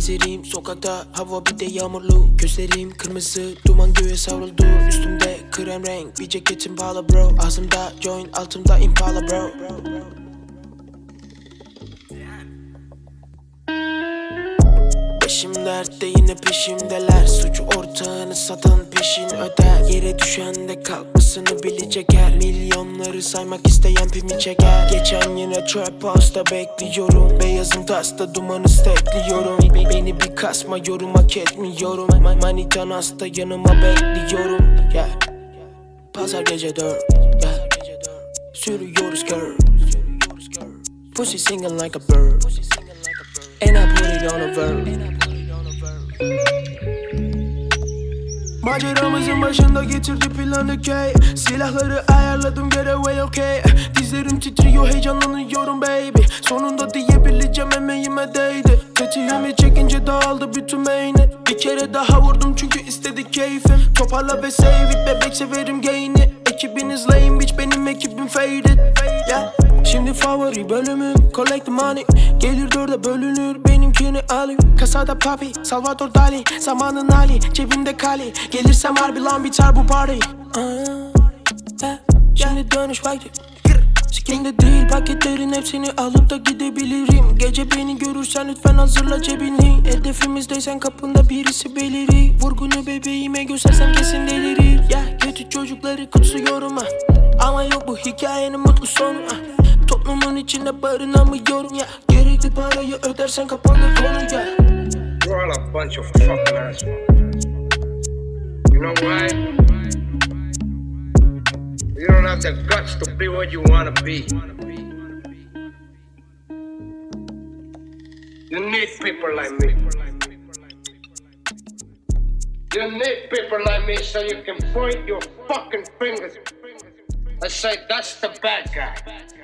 Gezerim sokakta hava bir de yağmurlu Gözlerim kırmızı duman göğe savruldu Üstümde krem renk bir ceketim pahalı bro Ağzımda joint altımda impala bro Dertte yine peşimdeler. Suçu ortağını satan peşin öder. Yere düşen de kalkmasını bilecek her. Milyonları saymak isteyen pimi çeker. Geçen yine trap house'da bekliyorum. Beyazın tasta dumanı stekliyorum. Be- Beni bir kasma yorum hak etmiyorum. Ma- Manitan hasta yanıma bekliyorum. Yeah. Pazar gece dört. Yeah. Sürüyoruz girl Pussy singing like a bird. And I put it on a verb Maceramızın başında getirdi planı K Silahları ayarladım getaway okay. Dizlerim titriyor heyecanlanıyorum baby. Sonunda diyebileceğim emeğime değdi. Tetiğimi çekince dağıldı bütün beyni. Bir kere daha vurdum çünkü istedi keyfim. Toparla ve save it bebek severim gain'i. Ekibiniz lame bitch benim ekibim faded. Yeah. Favori bölümüm. Collect money. Gelir dörde bölünür. Benimkini alayım Kasada papi. Salvador Dali. Zamanın hali cebimde kali. Gelirsem harbi lan biter bu party. Aa, yeah. Şimdi dönüş vakti. Sikimde değil paketlerin hepsini alıp da gidebilirim. Gece beni görürsen lütfen hazırla cebini. Hedefimizdeysen kapında birisi belirir Vurgunu bebeğime göstersem kesin delirir Ya kötü çocukları kutsuyorum ha Ama yok bu hikayenin mutlu sonu ha. Toplumun içinde ya Gerekli parayı ödersen kapanır konu ya You're all a bunch of fucking assholes. You know why? You don't have the guts to be what you want to be. You need people like me. You need people like me so you can point your fucking fingers and say, that's the bad guy.